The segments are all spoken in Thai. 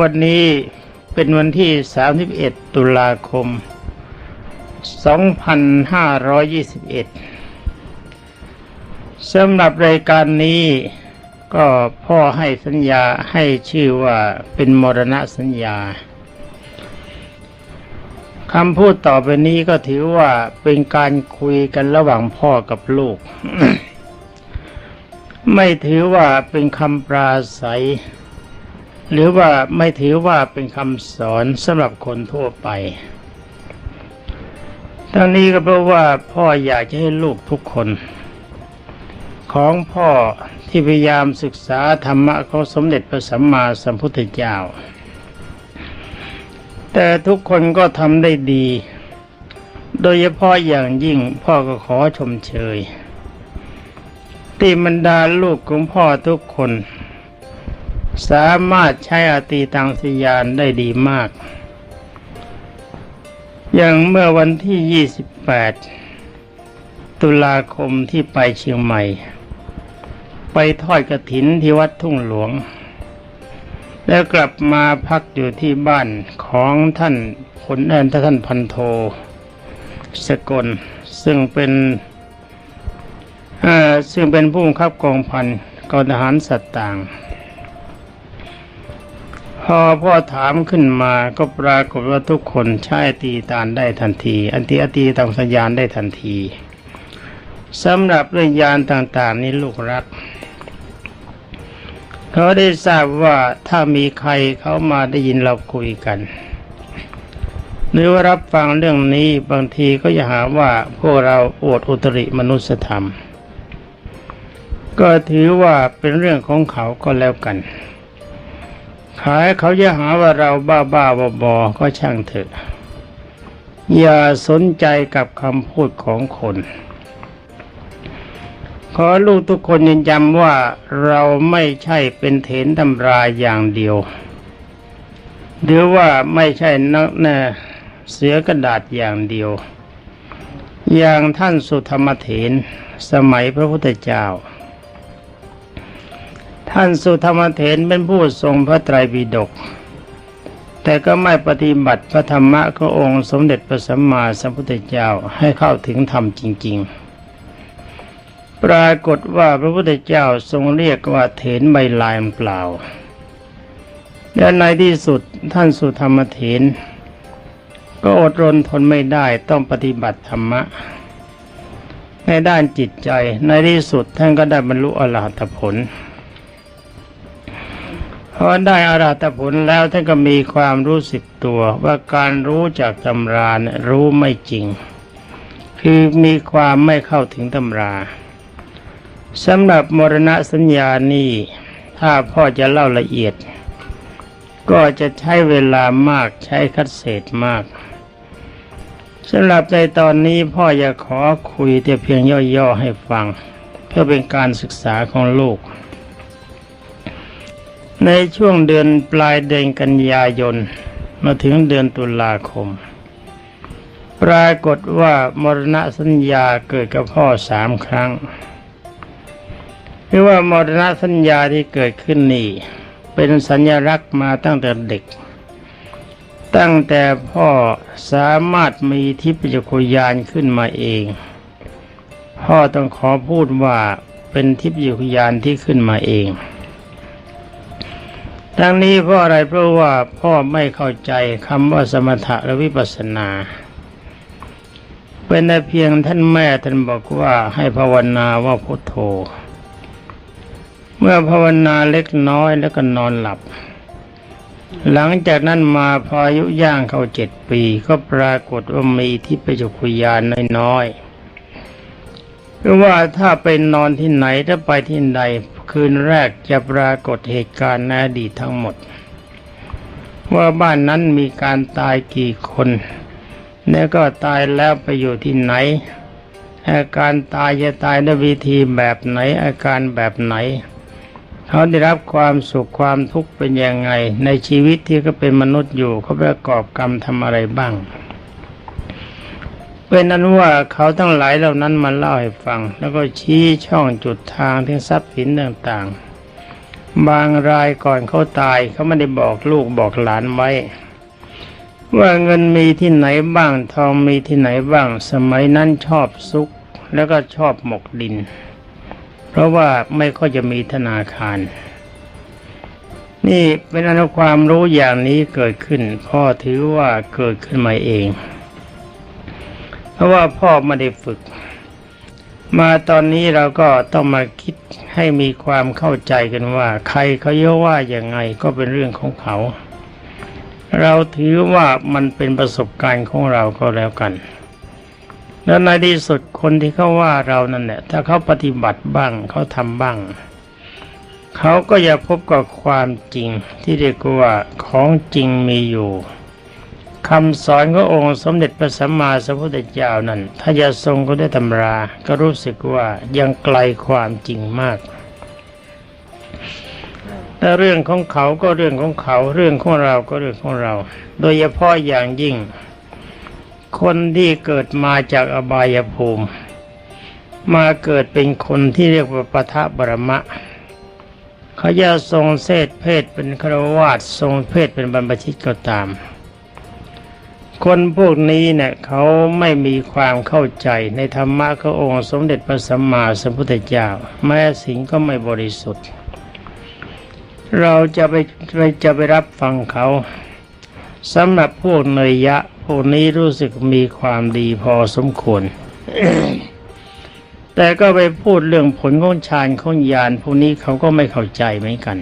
วันนี้เป็นวันที่ 31 ตุลาคม 2521 สำหรับรายการนี้ก็พ่อให้สัญญาให้ชื่อว่าเป็นมรณะสัญญาคำพูดต่อไปนี้ก็ถือว่าเป็นการคุยกันระหว่างพ่อกับลูก ไม่ถือว่าเป็นคำปราศัย หรือว่าไม่ถือว่าเป็นคำสอนสำหรับคนทั่วไป ทั้งนี้ก็เพราะว่าพ่ออยากจะให้ลูกทุกคน ของพ่อที่พยายามศึกษาธรรมะของสมเด็จพระสัมมาสัมพุทธเจ้า แต่ทุกคนก็ทำได้ดี โดยเฉพาะอย่างยิ่งพ่อก็ขอชมเชยที่บรรดาลูกของพ่อทุกคน สามารถใช้อตีตังสยานได้ดีมาก อย่างเมื่อวันที่ 28 ตุลาคมที่ไปเชียงใหม่ ไปทอดกระถินที่วัดทุ่งหลวง แล้วกลับมาพักอยู่ที่บ้านของท่านผลเอนท่านพันโท สกล ซึ่งเป็นซึ่งเป็นผู้บังคับกองพันกองทหารสัตว์ต่าง พอพ่อถามขึ้นมาก็ปรากฏว่าทุกคนใช้ตีตานได้ทันที อันที่อตีตังสัญญาณได้ทันทีสำหรับเรื่องยานต่างๆนี้ลูกรักเขาได้ทราบว่าถ้ามีใครเขามาได้ยินเราคุยกัน หรือว่ารับฟังเรื่องนี้บางทีก็จะหาว่าพวกเราอดอุตริมนุสธรรม ก็ถือว่าเป็นเรื่องของเขาก็แล้วกัน ขายเขาจะหาว่าเราบ้าบ้าบอบอๆก็ช่างเถอะ อย่าสนใจกับคำพูดของคน ขอลูกทุกคนยืนยันว่าเราไม่ใช่เป็นเถนตำราอย่างเดียว หรือว่าไม่ใช่นักแน่เสือกระดาษอย่างเดียว อย่างท่านสุธรรมเถนสมัยพระพุทธเจ้า ท่านสุธรรมเถนเป็นผู้ทรงพระไตรปิฎกแต่ก็ไม่ปฏิบัติพระธรรมะขององค์สมเด็จพระสัมมาสัมพุทธเจ้าให้เข้าถึงธรรมจริง ๆ ปรากฏว่าพระพุทธเจ้าทรงเรียกว่าเถนใบลายเปล่า และในที่สุดท่านสุธรรมเถนก็อดรนทนไม่ได้ต้องปฏิบัติธรรมะ ในด้านจิตใจในที่สุดท่านก็ได้บรรลุอรหัตผล พอได้อรหัตผลแล้วท่านก็มีความรู้สึกตัว ว่าการรู้จากตำราเนี่ยรู้ไม่จริง คือมีความไม่เข้าถึงตำราสำหรับมรณะสัญญานี่ถ้าพ่อจะเล่าละเอียด ก็จะใช้เวลามากใช้คัดเศษมากสำหรับในตอนนี้พ่ออยากขอคุยแต่เพียงย่อๆให้ฟัง เพื่อเป็นการศึกษาของลูก ในช่วงเดือนปลายเดือนกันยายน มาถึงเดือนตุลาคม ปรากฏว่ามรณะสัญญาเกิดกับพ่อสามครั้งหรือว่ามรณะสัญญาที่เกิดขึ้นนี่ เป็นสัญลักษณ์มาตั้งแต่เด็ก ตั้งแต่พ่อสามารถมีทิพยคุยานขึ้นมาเอง พ่อต้องขอพูดว่าเป็นทิพยคุยานที่ขึ้นมาเอง ทั้งนี้เพราะอะไรเพราะว่าพ่อไม่เข้าใจคำว่าสมถะและวิปัสสนา เป็นแต่เพียงท่านแม่ท่านบอกว่าให้ภาวนาว่าพุทโธ เมื่อภาวนาเล็กน้อยแล้วก็นอนหลับ หลังจากนั้นมาพออายุย่างเข้าเจ็ดปี ก็ปรากฏว่ามีที่ไปจุคุยานน้อยๆหรือว่าถ้าไปนอนที่ไหนถ้าไปที่ใด คืนแรกจะปรากฏเหตุการณ์ในอดีตทั้งหมด ว่าบ้านนั้นมีการตายกี่คน แล้วก็ตายแล้วไปอยู่ที่ไหน อาการตายจะตายด้วยวิธีแบบไหนอาการแบบไหน เขาได้รับความสุขความทุกข์เป็นยังไง ในชีวิตที่เขาเป็นมนุษย์อยู่เขาประกอบกรรมทำอะไรบ้าง เป็นนั้นว่าเขาทั้งหลายเหล่านั้นมาเล่าให้ฟัง แล้วก็ชี้ช่องจุดทางที่ทรัพย์สินต่างๆ บางรายก่อนเขาตายเขาไม่ได้บอกลูกบอกหลานไว้ ว่าเงินมีที่ไหนบ้างทองมีที่ไหนบ้าง สมัยนั้นชอบซุก แล้วก็ชอบหมกดิน เพราะว่าไม่ค่อยจะมีธนาคาร นี่เป็นอนุความรู้อย่างนี้เกิดขึ้นพ่อถือว่าเกิดขึ้นมาเอง เพราะว่าพ่อไม่ได้ฝึก มาตอนนี้เราก็ต้องมาคิดให้มีความเข้าใจกันว่า ใครเขาเยอะว่าอย่างไงก็เป็นเรื่องของเขา เราถือว่ามันเป็นประสบการณ์ของเราก็แล้วกัน แล้วในที่สุดคนที่เขาว่าเรานั่นแหละถ้าเขาปฏิบัติบ้างเขาทำบ้างเขาก็จะพบกับความจริงที่เรียกว่าของจริงมีอยู่ คำสอนขององค์สมเด็จพระสัมมาสัมพุทธเจ้านั้น ถ้าจะทรงก็ได้ตำรา ก็รู้สึกว่ายังไกลความจริงมาก แต่เรื่องของเขาก็เรื่องของเขา เรื่องของเราก็เรื่องของเรา โดยเฉพาะอย่างยิ่ง คนที่เกิดมาจากอบายภูมิ มาเกิดเป็นคนที่เรียกว่าปทะบรมะเขาจะทรงเศษเพศเป็นครวาสทรงเพศเป็นบรรพชิตก็ตาม คนพวกนี้เนี่ยเขาไม่มีความเข้าใจในธรรมะขององค์สมเด็จพระสัมมาสัมพุทธเจ้า แม้สิ่งก็ไม่บริสุทธิ์ เราจะไปไปจะไปรับฟังเขาสำหรับพวกเนยยะ พวกนี้รู้สึกมีความดีพอสมควร แต่ก็ไปพูดเรื่องผลของฌานของญาณพวกนี้เขาก็ไม่เข้าใจเหมือนกัน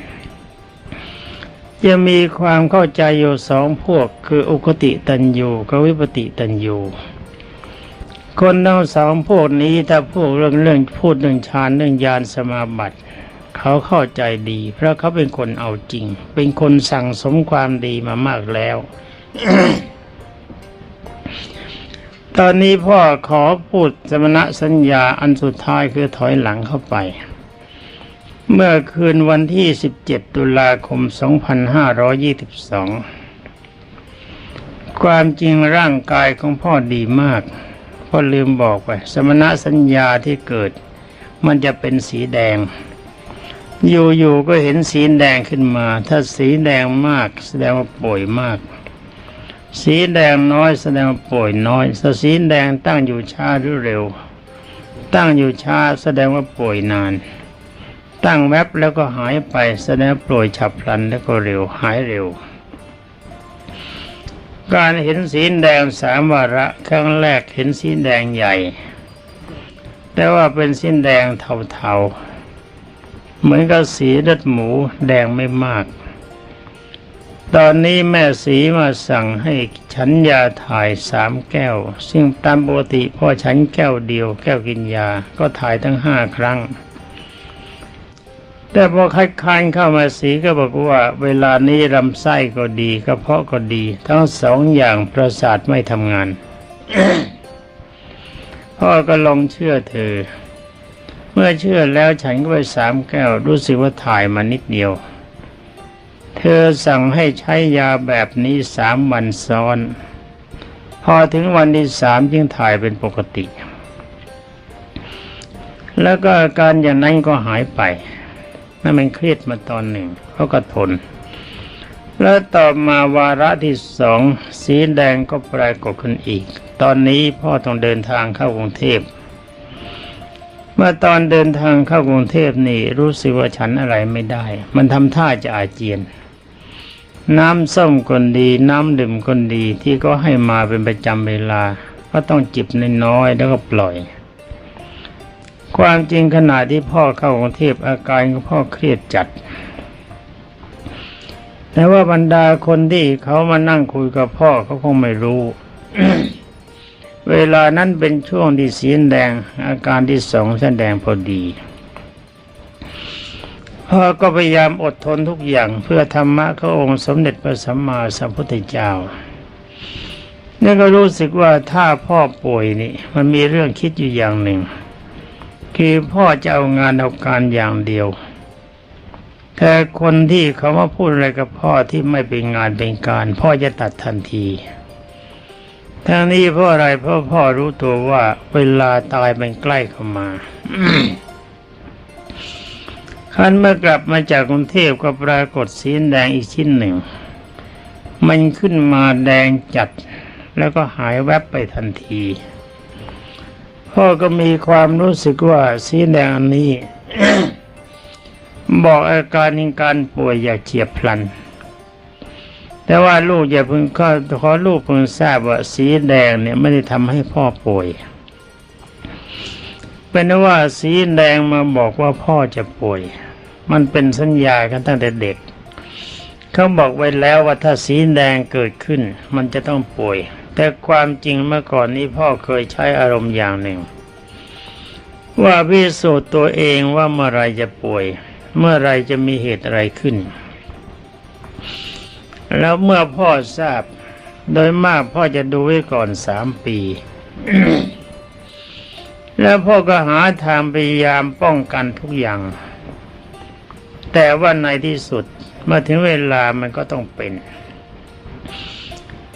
จะมีความเข้าใจอยู่สองพวกคืออุคติตันยูกับวิปติตันยูคนทั้งสองพวกนี้ถ้าพูดเรื่องเรื่องพูดเรื่องฌานเรื่องญาณสมาบัติ เขาเข้าใจดี เพราะเขาเป็นคนเอาจริง เป็นคนสั่งสมความดีมามากแล้ว ตอนนี้พ่อขอพูดสมณะสัญญาอันสุดท้ายคือถอยหลังเข้าไป เมื่อคืนวันที่ 17 ตุลาคม 2522 ความจริงร่างกายของพ่อดีมาก พ่อลืมบอกไป สมณสัญญาที่เกิด มันจะเป็นสีแดง อยู่ๆก็เห็นสีแดงขึ้นมา ถ้าสีแดงมาก แสดงว่าป่วยมาก สีแดงน้อยแสดงว่าป่วยน้อยถ้าสีแดงตั้งอยู่ช้าหรือเร็ว ตั้งอยู่ช้าแสดงว่าป่วยนาน ตั้งแวบแล้วก็หายไปแสดงว่าป่วยฉับพลันแล้วก็เร็วหายเร็ว การเห็นสีแดงสามวาระครั้งแรกเห็นสีแดงใหญ่ แต่ว่าเป็นสีแดงเทาๆ เหมือนกับสีเลือดหมูแดงไม่มาก ตอนนี้แม่สีมาสั่งให้ฉันยาถ่ายสามแก้ว ซึ่งตามปกติพ่อฉันแก้วเดียวแก้วกินยาก็ถ่ายทั้งห้าครั้ง แต่พอคัดค้านเข้ามาสีก็บอกว่าเวลานี้ลำไส้ก็ดีกระเพาะก็ดี ทั้งสองอย่างประสาทไม่ทำงาน พ่อก็ลองเชื่อเธอ เมื่อเชื่อแล้วฉันก็ไปสามแก้วรู้สึกว่าถ่ายมานิดเดียว เธอสั่งให้ใช้ยาแบบนี้สามวันซ้อน พอถึงวันที่สามจึงถ่ายเป็นปกติ แล้วก็อาการอย่างนั้นก็หายไป นั่นมันเครียดมาตอนหนึ่งเขาก็ทน แล้วต่อมาวาระที่สองสีแดงก็ปรากฏขึ้นอีก ตอนนี้พ่อต้องเดินทางเข้ากรุงเทพเมื่อตอนเดินทางเข้ากรุงเทพนี่รู้สึกว่าฉันอะไรไม่ได้ มันทำท่าจะอาเจียน น้ำส้มคนดี น้ำดื่มคนดีที่ก็ให้มาเป็นประจำเวลา ก็ต้องจิบน้อยๆแล้วก็ปล่อย ความจริงขณะที่พ่อเข้ากรุงเทพอาการของพ่อเครียดจัด แต่ว่าบรรดาคนที่เขามานั่งคุยกับพ่อเขาคงไม่รู้ เวลานั้นเป็นช่วงที่สีแดง อาการที่สองแสดงพอดีพ่อก็พยายามอดทนทุกอย่างเพื่อธรรมะขององค์สมเด็จพระสัมมาสัมพุทธเจ้านี่ก็รู้สึกว่าถ้าพ่อป่วยนี่ มันมีเรื่องคิดอยู่อย่างหนึ่ง คือพ่อจะเอางานเอาการอย่างเดียว แต่คนที่เขามาพูดอะไรกับพ่อที่ไม่เป็นงานเป็นการ พ่อจะตัดทันทีทั้งนี้เพราะอะไรเพราะพ่อรู้ตัวว่าเวลาตายมันใกล้เข้ามาคันเมื่อกลับมาจากกรุงเทพก็ปรากฏสีแดงอีกชิ้นหนึ่ง มันขึ้นมาแดงจัด แล้วก็หายแวบไปทันที พ่อก็มีความรู้สึกว่าสีแดงนี้ บอกอาการในการป่วยอย่าเฉียบพลัน แต่ว่าลูกอย่าเพิ่งก็ขอลูกเพิ่งทราบว่าสีแดงเนี่ยไม่ได้ทำให้พ่อป่วย เป็นว่าสีแดงมาบอกว่าพ่อจะป่วย มันเป็นสัญญากันตั้งแต่เด็ก เขาบอกไว้แล้วว่าถ้าสีแดงเกิดขึ้น มันจะต้องป่วย แต่ความจริงเมื่อก่อนนี้พ่อเคยใช้อารมณ์อย่างหนึ่ง ว่าพิสูจน์ตัวเองว่าเมื่อไรจะป่วย เมื่อไรจะมีเหตุอะไรขึ้น แล้วเมื่อพ่อทราบ โดยมากพ่อจะดูไว้ก่อนสามปี แล้วพ่อก็หาทางพยายามป้องกันทุกอย่าง แต่ว่าในที่สุดเมื่อถึงเวลามันก็ต้องเป็น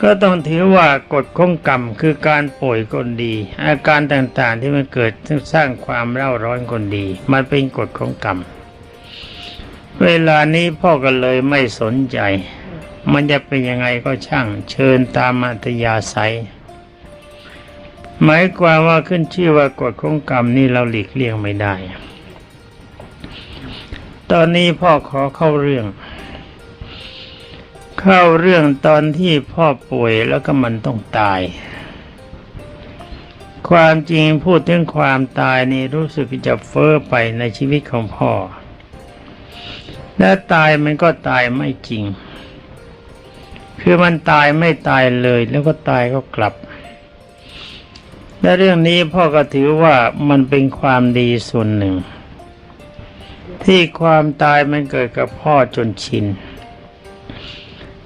ก็ต้องถือว่ากฎข้องกรรมคือการป่วยคนดี อาการต่างๆที่มันเกิดสร้างความเร่าร้อนคนดี มันเป็นกฎของกรรม เวลานี้พ่อก็เลยไม่สนใจ มันจะเป็นยังไงก็ช่าง เชิญตามอัธยาศัยหมายความว่าขึ้นชื่อว่ากฎของกรรมนี่เราหลีกเลี่ยงไม่ได้ ตอนนี้พ่อขอเข้าเรื่อง เข้าเรื่องตอนที่พ่อป่วยแล้วก็มันต้องตาย ความจริงพูดถึงความตายนี่รู้สึกจะเฟ้อไปในชีวิตของพ่อ และตายมันก็ตายไม่จริง คือมันตายไม่ตายเลยแล้วก็ตายก็กลับ และเรื่องนี้พ่อก็ถือว่ามันเป็นความดีส่วนหนึ่ง ที่ความตายมันเกิดกับพ่อจนชิน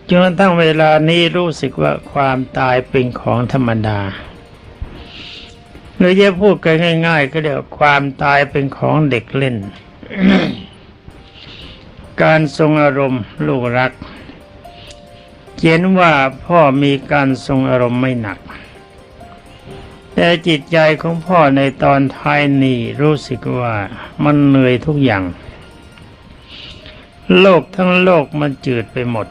จนกระทั่งเวลานี้รู้สึกว่าความตายเป็นของธรรมดาหรือจะพูดกันง่าย ๆ ก็เรียกว่าความตายเป็นของเด็กเล่น การทรงอารมณ์ลูกรัก เขียนว่าพ่อมีการทรงอารมณ์ไม่หนัก แต่จิตใจของพ่อในตอนท้ายนี้รู้สึกว่ามันเหนื่อยทุกอย่าง โลกทั้งโลกมันจืดไปหมด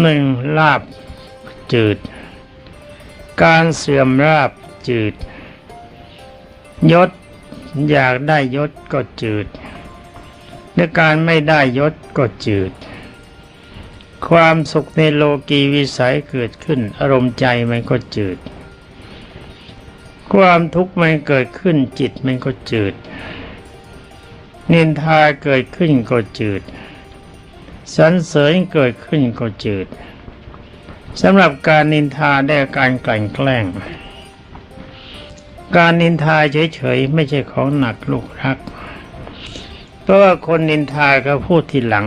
หนึ่งลาบจืด การเสื่อมราบจืด ยศอยากได้ยศก็จืดและการไม่ได้ยศก็จืด ความสุขในโลกีวิสัยเกิดขึ้น อารมณ์ใจมันก็จืด ความทุกข์มันเกิดขึ้นจิตมันก็จืด นินทาเกิดขึ้นก็จืด สรรเสริญเกิดขึ้นก็จืดสำหรับการนินทาได้การกลั่นแกล้ง การนินทาเฉยๆไม่ใช่ของหนักลูกรัก เพราะว่าคนนินทาก็พูดทีหลัง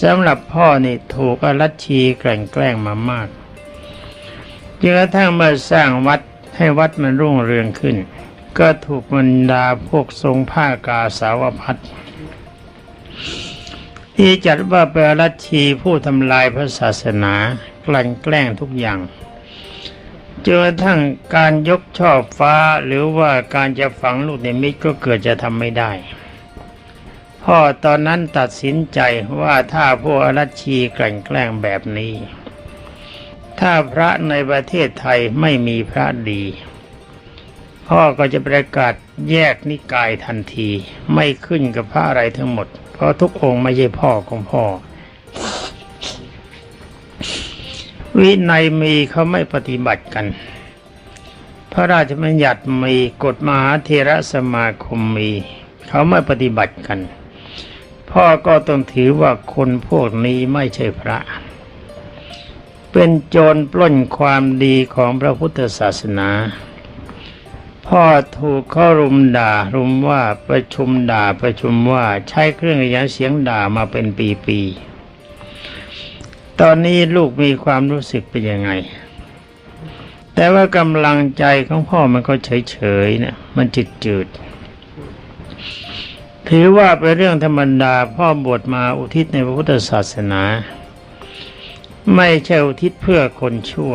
สำหรับพ่อนี่ถูกอรัชชีกลั่นแกล้งมามากจนกระทั่งเมื่อสร้างวัดให้วัดมันรุ่งเรืองขึ้น ก็ถูกบรรดาพวกทรงผ้ากาสาวพัด ที่จัดว่าเป็นรัชชีผู้ทำลายพระศาสนากลั่นแกล้งทุกอย่างจนกระทั่งการยกช่อฟ้าหรือว่าการจะฝังลูกในมิตรก็เกิดจะทำไม่ได้ พ่อตอนนั้นตัดสินใจว่าถ้าพวกอรัชชีกลั่นแกล้งแบบนี้ ถ้าพระในประเทศไทยไม่มีพระดี พ่อก็จะประกาศแยกนิกายทันทีไม่ขึ้นกับพระอะไรทั้งหมด ราะทุกองค์ไม่ใช่พ่อของพ่อ วินัยมีเขาไม่ปฏิบัติกัน พระราชบัญญัติมีกฎมหาเทระสมาคมมี เขาไม่ปฏิบัติกัน พ่อก็ต้องถือว่าคนพวกนี้ไม่ใช่พระ เป็นโจรปล้นความดีของพระพุทธศาสนา พ่อถูกเขารุมด่า รุมว่าประชุมด่าประชุมว่าใช้เครื่องขยายเสียงด่ามาเป็นปีๆ ตอนนี้ลูกมีความรู้สึกเป็นยังไง แต่ว่ากำลังใจของพ่อมันก็เฉยๆนะมันจืดจืดๆถือว่าเป็นเรื่องธรรมดาพ่อบวชมาอุทิศในพระพุทธศาสนา ไม่ใช่อุทิศเพื่อคนชั่ว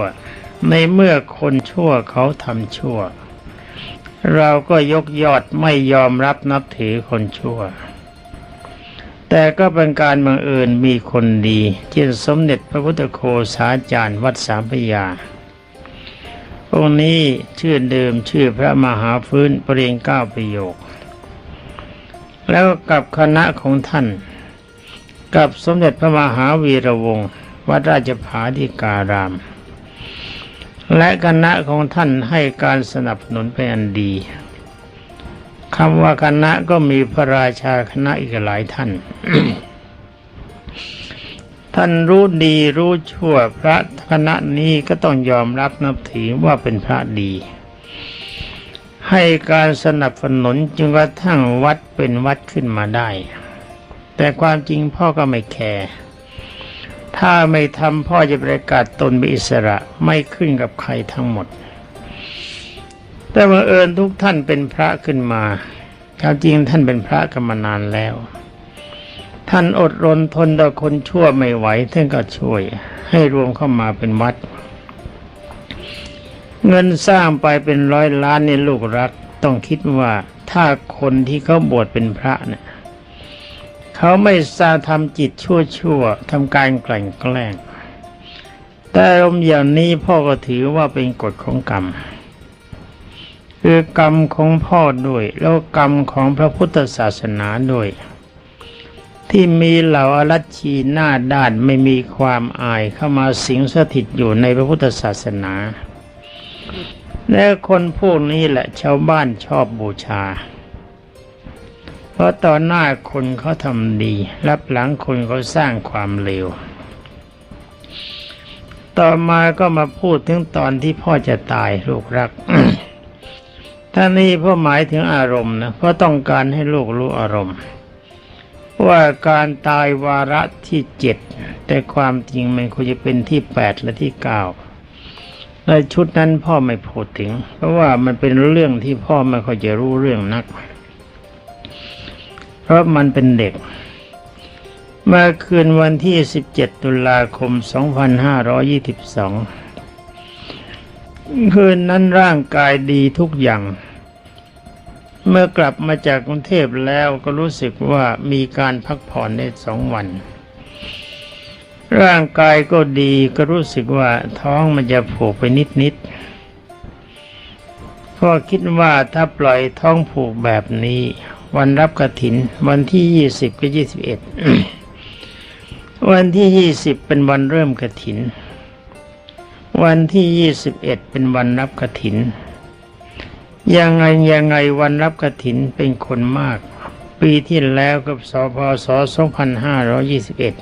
ในเมื่อคนชั่วเขาทำชั่ว เราก็ยกยอดไม่ยอมรับนับถือคนชั่ว แต่ก็เป็นการบังเอิญมีคนดีเช่นสมเด็จพระพุทธโฆษาจารย์วัดสามพยาองค์นี้ชื่อเดิมชื่อพระมหาฟื้นปรเรียงเก้าประโยค แล้วกับคณะของท่าน กับสมเด็จพระมหาวีระวงศ์วัดราชภาธิการาม และคณะของท่านให้การสนับสนุนเป็นอันดีคำว่าคณะก็มีพระราชาคณะอีกหลายท่าน ท่านรู้ดีรู้ชั่วพระคณะนี้ก็ต้องยอมรับนับถือว่าเป็นพระดี ให้การสนับสนุนจนกระทั่งวัดเป็นวัดขึ้นมาได้ แต่ความจริงพ่อก็ไม่แคร์ ถ้าไม่ทำพ่อจะประกาศตนเป็นอิสระไม่ขึ้นกับใครทั้งหมด แต่บังเอิญทุกท่านเป็นพระขึ้นมาความจริงท่านเป็นพระกันมานานแล้ว ท่านอดรนทนต่อคนชั่วไม่ไหวท่านก็ช่วย ให้รวมเข้ามาเป็นวัด เงินสร้างไปเป็นร้อยล้านในลูกรัก ต้องคิดว่าถ้าคนที่เขาบวชเป็นพระเนี่ย เขาไม่สร้าทำจิตชั่วชั่วทำการกลั่นแกล้งแต่อารมณ์อย่างนี้พ่อก็ถือว่าเป็นกฎของกรรม คือกรรมของพ่อด้วย แล้วกรรมของพระพุทธศาสนาด้วย ที่มีเหล่าอรัชชีหน้าด้านไม่มีความอายเข้ามาสิงสถิตอยู่ในพระพุทธศาสนาและคนพวกนี้แหละชาวบ้านชอบบูชา เพราะตอนหน้าคนเขาทำดี รับหลังคนเขาสร้างความเลวต่อมาก็มาพูดถึงตอนที่พ่อจะตายลูกรักท่านี้พ่อหมายถึงอารมณ์นะเพราะต้องการให้ลูกรู้อารมณ์ว่าการตายวาระที่เจ็ดแต่ความจริงมันควรจะเป็นที่แปดและที่เก้าในชุดนั้นพ่อไม่พูดถึง เพราะว่ามันเป็นเรื่องที่พ่อไม่ค่อยจะรู้เรื่องนัก เพราะมันเป็นเด็ก เมื่อคืนวันที่ 17 ตุลาคม 2522 คืนนั้นร่างกายดีทุกอย่าง เมื่อกลับมาจากกรุงเทพแล้วก็รู้สึกว่ามีการพักผ่อนได้สองวัน ร่างกายก็ดีก็รู้สึกว่าท้องมันจะผูกไปนิดๆพ่อคิดว่าถ้าปล่อยท้องผูกแบบนี้ วันรับกระถิน วันที่ยี่สิบกับยี่สิบเอ็ดวันที่ยี่สิบเป็นวันเริ่มกระถิน วันที่ยี่สิบเอ็ดเป็นวันรับกระถิน ยังไงยังไงวันรับกระถินเป็นคนมาก ปีที่แล้วกับสพศสองพันห้าร้อยี่สิบเอ็ด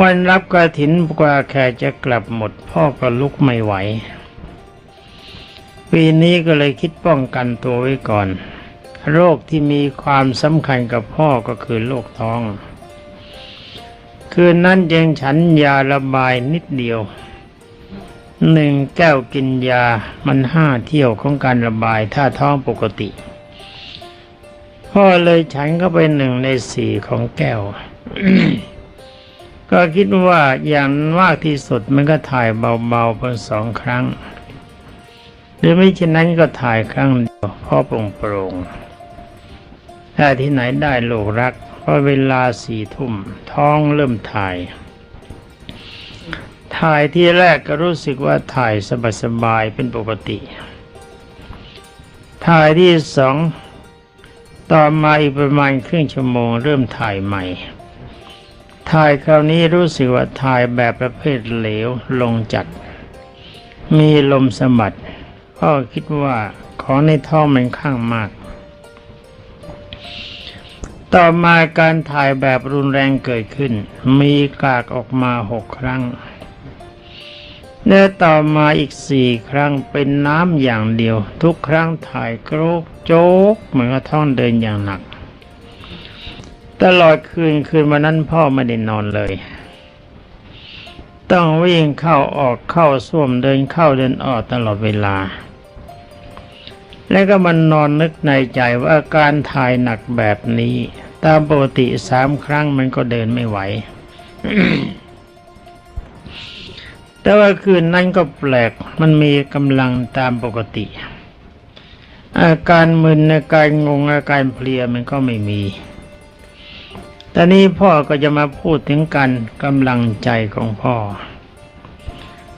วันรับกระถินกว่าแขกจะกลับหมดพ่อก็ลุกไม่ไหว ปีนี้ก็เลยคิดป้องกันตัวไว้ก่อน โรคที่มีความสำคัญกับพ่อก็คือโรคท้อง คืนนั้นยังฉันยาระบายนิดเดียวหนึ่งแก้วกินยามันห้าเที่ยวของการระบายถ้าท้องปกติ พ่อเลยฉันเข้าไปหนึ่งในสี่ของแก้ว ก็คิดว่าอย่างมากที่สุดมันก็ถ่ายเบาๆเพียงสองครั้ง หรือไม่เช่นนั้นก็ถ่ายครั้งเดียวพ่อโปร่งโปร่งๆถ้าที่ไหนได้ลูกรักเพราะเวลาสี่ทุ่มท้องเริ่มถ่าย ถ่ายที่แรกก็รู้สึกว่าถ่ายสบายๆเป็นปกติ ถ่ายที่สองต่อมาอีกประมาณครึ่งชั่วโมงเริ่มถ่ายใหม่ ถ่ายคราวนี้รู้สึกว่าถ่ายแบบประเภทเหลวลงจัด มีลมสมัด พ่อคิดว่าของในท้องมันข้างมาก ต่อมาการถ่ายแบบรุนแรงเกิดขึ้น มีกากออกมาหกครั้งและต่อมาอีกสี่ครั้งเป็นน้ำอย่างเดียว ทุกครั้งถ่ายโกรกโจ๊กเหมือนกับท้องเดินอย่างหนัก ตลอดคืนคืนวันนั้นพ่อไม่ได้นอนเลย ต้องวิ่งเข้าออกเข้าส้วมเดินเข้าเดินออกตลอดเวลา แล้วก็มันนอนนึกในใจว่าการถ่ายหนักแบบนี้ ตามปกติสามครั้งมันก็เดินไม่ไหว แต่ว่าคืนนั้นก็แปลกมันมีกำลังตามปกติ อาการมึนอาการงงอาการเพลียมันก็ไม่มีตอนนี้พ่อก็จะมาพูดถึงการกำลังใจของพ่อ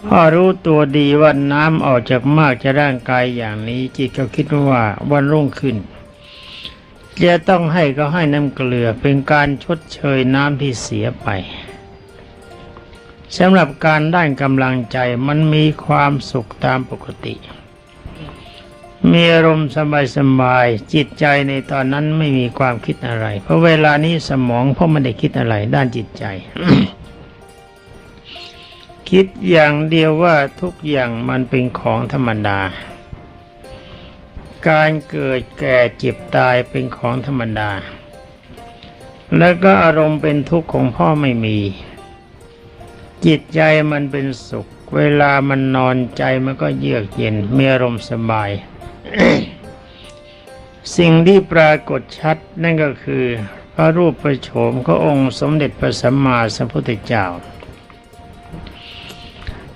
พ่อรู้ตัวดีว่าน้ำออกจากมากจะร่างกายอย่างนี้ จิตก็คิดว่าวันรุ่งขึ้น จะต้องให้ก็ให้น้ำเกลือเป็นการชดเชยน้ำที่เสียไปสำหรับการด้านกำลังใจมันมีความสุขตามปกติ มีอารมณ์สบายๆจิตใจในตอนนั้นไม่มีความคิดอะไร เพราะเวลานี้สมองพ่อไม่ได้คิดอะไรด้านจิตใจ คิดอย่างเดียวว่าทุกอย่างมันเป็นของธรรมดา การเกิดแก่เจ็บตายเป็นของธรรมดา แล้วก็อารมณ์เป็นทุกข์ของพ่อไม่มี จิตใจมันเป็นสุข เวลามันนอนใจมันก็เยือกเย็นมีอารมณ์สบาย สิ่งที่ปรากฏชัดนั่นก็คือ พระรูปประโฉมขององค์สมเด็จพระสัมมาสัมพุทธเจ้า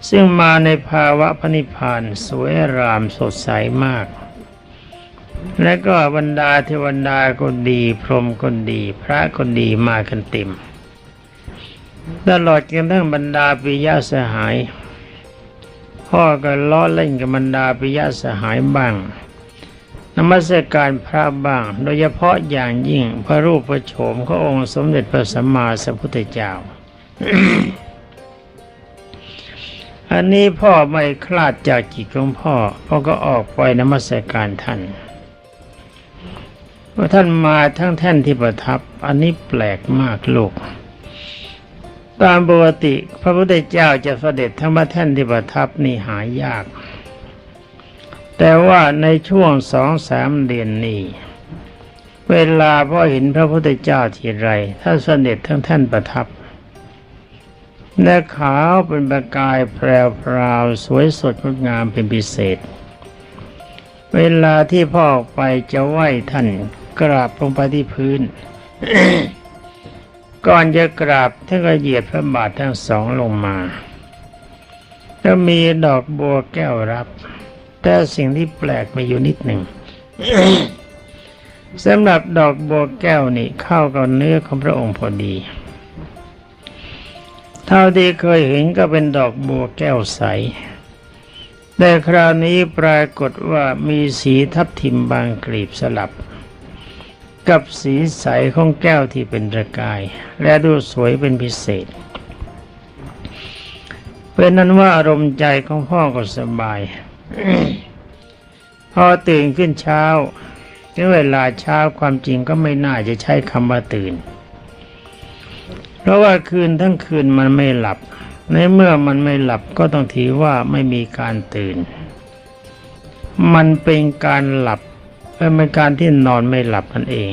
ซึ่งมาในภาวะพนิพานสวยรามสดใสมาก และก็บรรดาเทวดาก็ดี พรหมก็ดี พระก็ดีมากันเต็ม ตลอดจนทั้งบรรดาปิยสหาย พ่อก็ล้อเล่นกับบรรดาปิยสหายบ้างนมัสการพระบ้าง โดยเฉพาะอย่างยิ่งพระรูปพระโฉมขององค์สมเด็จพระสัมมาสัมพุทธเจ้า อันนี้พ่อไม่คลาดจากจิตของพ่อ พ่อก็ออกไปนมัสการท่านว่าท่านมาทั้งแท่นที่ประทับ อันนี้แปลกมากลูก ตามปกติ พระพุทธเจ้าจะเสด็จทั้งพระแท่นที่ประทับนี่หายาก แต่ว่าในช่วงสองสามเดือนนี้ เวลาพ่อเห็นพระพุทธเจ้าทีไรท่านเสด็จทั้งแท่นประทับ และขาวเป็นประกายแพรวพราวสวยสดงดงามเป็นพิเศษ เวลาที่พ่อไปจะไหว้ท่านกราบลงไปที่พื้น ก่อนจะกราบท่านก็เหยียดพระบาททั้งสองลงมาแล้วมีดอกบัวแก้วรับ แต่สิ่งที่แปลกมีอยู่นิดหนึ่งสำหรับดอกบัวแก้วนี่เข้ากับเนื้อของพระองค์พอดี เท่าที่เคยเห็นก็เป็นดอกบัวแก้วใส แต่คราวนี้ปรากฏว่ามีสีทับทิมบางกลีบสลับ กับสีใสของแก้วที่เป็นประกาย และดูสวยเป็นพิเศษ เป็นนั้นว่าอารมณ์ใจของพ่อก็สบาย พอตื่นขึ้นเช้าถึงเวลาเช้าความจริงก็ไม่น่าจะใช้คำว่าตื่น เพราะว่าคืนทั้งคืนมันไม่หลับ ในเมื่อมันไม่หลับก็ต้องถือว่าไม่มีการตื่น มันเป็นการหลับเป็นการที่นอนไม่หลับนั่นเอง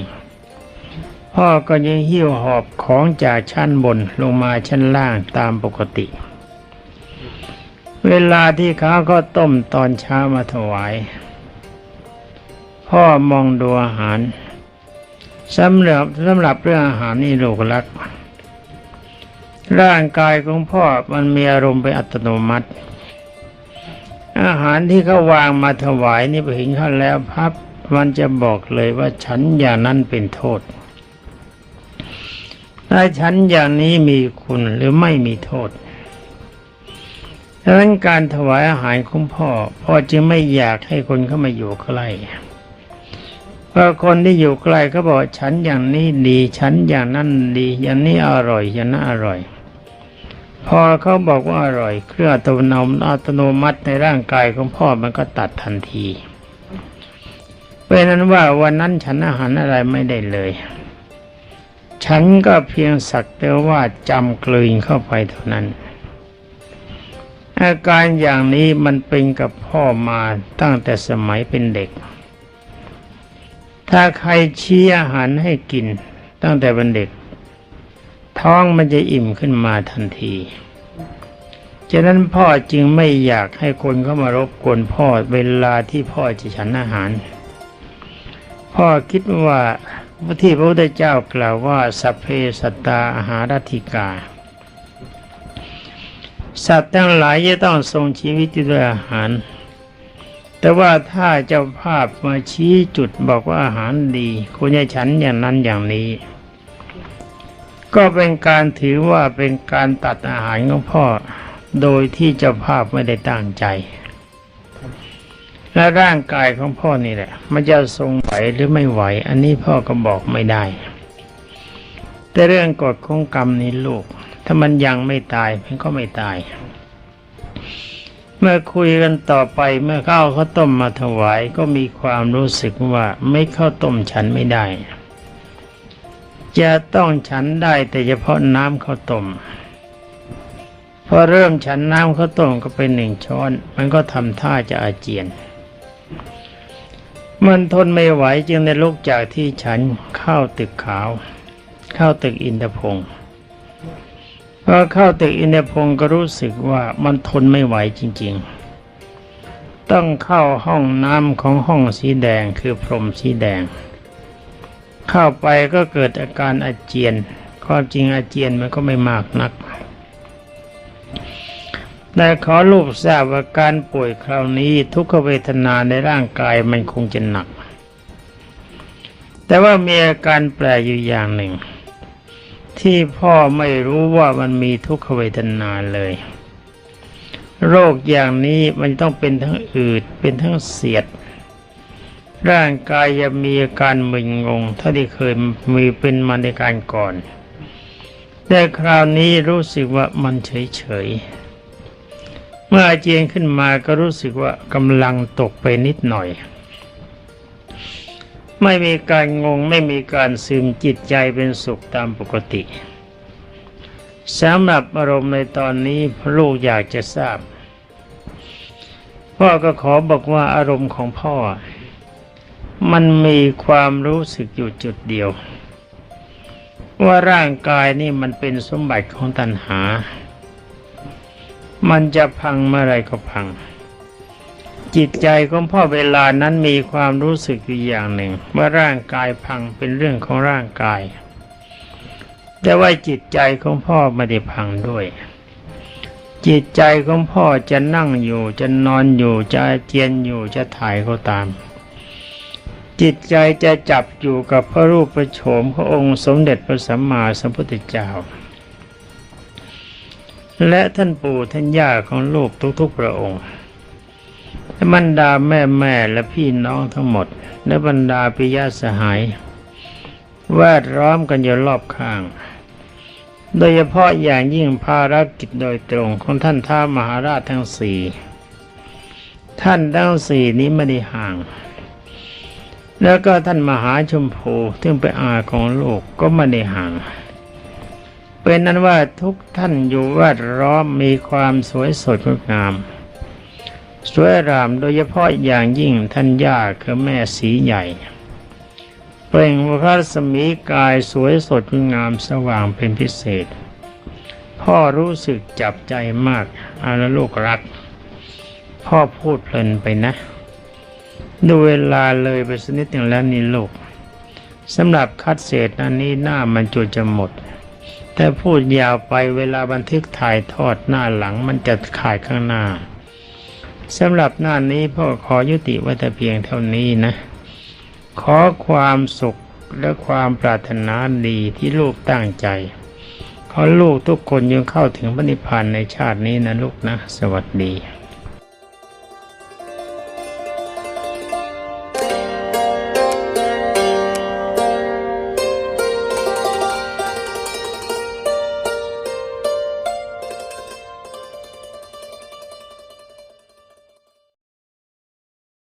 พ่อก็ยังหิ้วหอบของจากชั้นบนลงมาชั้นล่างตามปกติ เวลาที่เขาก็ต้มตอนเช้ามาถวาย พ่อมองดูอาหารสำหรับสำหรับเรื่องอาหารนี่ลูกรัก ร่างกายของพ่อมันมีอารมณ์เป็นอัตโนมัติ อาหารที่เขาวางมาถวายนี่ไปเห็นเขาแล้วพับมันจะบอกเลยว่าฉันอย่างนั้นเป็นโทษถ้าฉันอย่างนี้มีคุณหรือไม่มีโทษดังนั้นการถวายอาหารของพ่อพ่อจึงไม่อยากให้คนเข้ามาอยู่ใกล้เพราะคนที่อยู่ใกล้เขาบอกฉันอย่างนี้ดี ฉันอย่างนั้นดี อย่างนี้อร่อยอย่างนั้นอร่อย พอเขาบอกว่าอร่อย เครื่องอัตโนมอัตโนมัติในร่างกายของพ่อมันก็ตัดทันทีเป็นนั้นว่าวันนั้นฉันอาหารอะไรไม่ได้เลย ฉันก็เพียงสักแต่ว่าจำกลืนเข้าไปเท่านั้น อาการอย่างนี้มันเป็นกับพ่อมาตั้งแต่สมัยเป็นเด็ก ถ้าใครชี้อาหารให้กินตั้งแต่เป็นเด็ก ท้องมันจะอิ่มขึ้นมาทันทีฉะนั้นพ่อจึงไม่อยากให้คนเข้ามารบกวนพ่อเวลาที่พ่อจะฉันอาหาร พ่อคิดว่าที่พระพุทธเจ้ากล่าวว่าสัพเพสัตตาอาหารติกา สัตว์ทั้งหลายจะต้องทรงชีวิตด้วยอาหาร แต่ว่าถ้าเจ้าภาพมาชี้จุดบอกว่าอาหารดีควรจะฉันอย่างนั้นอย่างนี้ ก็เป็นการถือว่าเป็นการตัดอาหารของพ่อ โดยที่เจ้าภาพไม่ได้ตั้งใจ และร่างกายของพ่อนี่แหละ มันจะทรงไหวหรือไม่ไหว อันนี้พ่อก็บอกไม่ได้ แต่เรื่องกฎของกรรมนี่ลูก ถ้ามันยังไม่ตายมันก็ไม่ตาย เมื่อคุยกันต่อไปเมื่อข้าวข้าต้มมาถวายก็มีความรู้สึกว่าไม่ข้าวต้มฉันไม่ได้ จะต้องฉันได้แต่เฉพาะน้ำข้าวต้มพอเริ่มฉันน้ำข้าวต้มก็เป็นหนึ่งช้อน มันก็ทำท่าจะอาเจียน มันทนไม่ไหวจึงได้ลุกจากที่ฉันเข้าตึกขาว เข้าตึกอินทพงศ์พอเข้าตึกอินทพงศ์ก็รู้สึกว่ามันทนไม่ไหวจริง ๆ ต้องเข้าห้องน้ำของห้องสีแดงคือพรมสีแดง เข้าไปก็เกิดอาการอาเจียน ความจริงอาเจียนมันก็ไม่มากนักแต่ขอลูกทราบว่าการป่วยคราวนี้ทุกขเวทนาในร่างกายมันคงจะหนัก แต่ว่ามีอาการแปลกอยู่อย่างหนึ่ง ที่พ่อไม่รู้ว่ามันมีทุกขเวทนาเลย โรคอย่างนี้มันต้องเป็นทั้งอืดเป็นทั้งเสียด ร่างกายจะมีอาการมึนงงเท่าที่เคยมีเป็นมาในการก่อน แต่คราวนี้รู้สึกว่ามันเฉยเฉยๆเมื่ออาเจียนขึ้นมาก็รู้สึกว่ากำลังตกไปนิดหน่อย ไม่มีการงงไม่มีการซึมจิตใจเป็นสุขตามปกติสำหรับอารมณ์ในตอนนี้ลูกอยากจะทราบ พ่อก็ขอบอกว่าอารมณ์ของพ่อ มันมีความรู้สึกอยู่จุดเดียว ว่าร่างกายนี่มันเป็นสมบัติของตัณหา มันจะพังเมื่อไรก็พัง จิตใจของพ่อเวลานั้นมีความรู้สึกอยู่อย่างหนึ่ง ว่าร่างกายพังเป็นเรื่องของร่างกาย แต่ว่าจิตใจของพ่อไม่ได้พังด้วยจิตใจของพ่อจะนั่งอยู่จะนอนอยู่จะเจียนอยู่จะถ่ายก็ตาม จิตใจจะจับอยู่กับพระรูปประโฉมพระองค์สมเด็จพระสัมมาสัมพุทธเจ้า และท่านปู่ท่านย่าของลูกทุกๆพระองค์และบรรดาแม่แม่และพี่น้องทั้งหมด และบรรดาปิยาสหาย แวดล้อมกันอยู่รอบข้าง โดยเฉพาะอย่างยิ่งภารกิจโดยตรงของท่านท้ามหาราชทั้งสี่ท่านทั้งสี่นี้ไม่ได้ห่าง แล้วก็ท่านมหาชมพูซึ่งเป็นอาของโลกก็ไม่ได้ห่าง เป็นนั้นว่าทุกท่านอยู่แวดล้อมมีความสวยสดงดงาม สวยรามโดยเฉพาะอย่างยิ่งท่านย่าคือแม่สีใหญ่ เปล่งพระรัศมีกายสวยสดงดงามสว่างเป็นพิเศษ พ่อรู้สึกจับใจมากอาลลูกรัก พ่อพูดเพลินไปนะ ดูเวลาเลยไปสนิดหนึ่งแล้วนี่ลูกสำหรับคัดเศษอันนี้หน้ามันจนจะหมด แต่พูดยาวไปเวลาบันทึกถ่ายทอดหน้าหลังมันจะขาดข้างหน้าสำหรับหน้านี้พ่อขอยุติไว้แต่เพียงเท่านี้นะ ขอความสุขและความปรารถนาดีที่ลูกตั้งใจ ขอลูกทุกคนยังเข้าถึงพระนิพพานในชาตินี้นะลูกนะ สวัสดี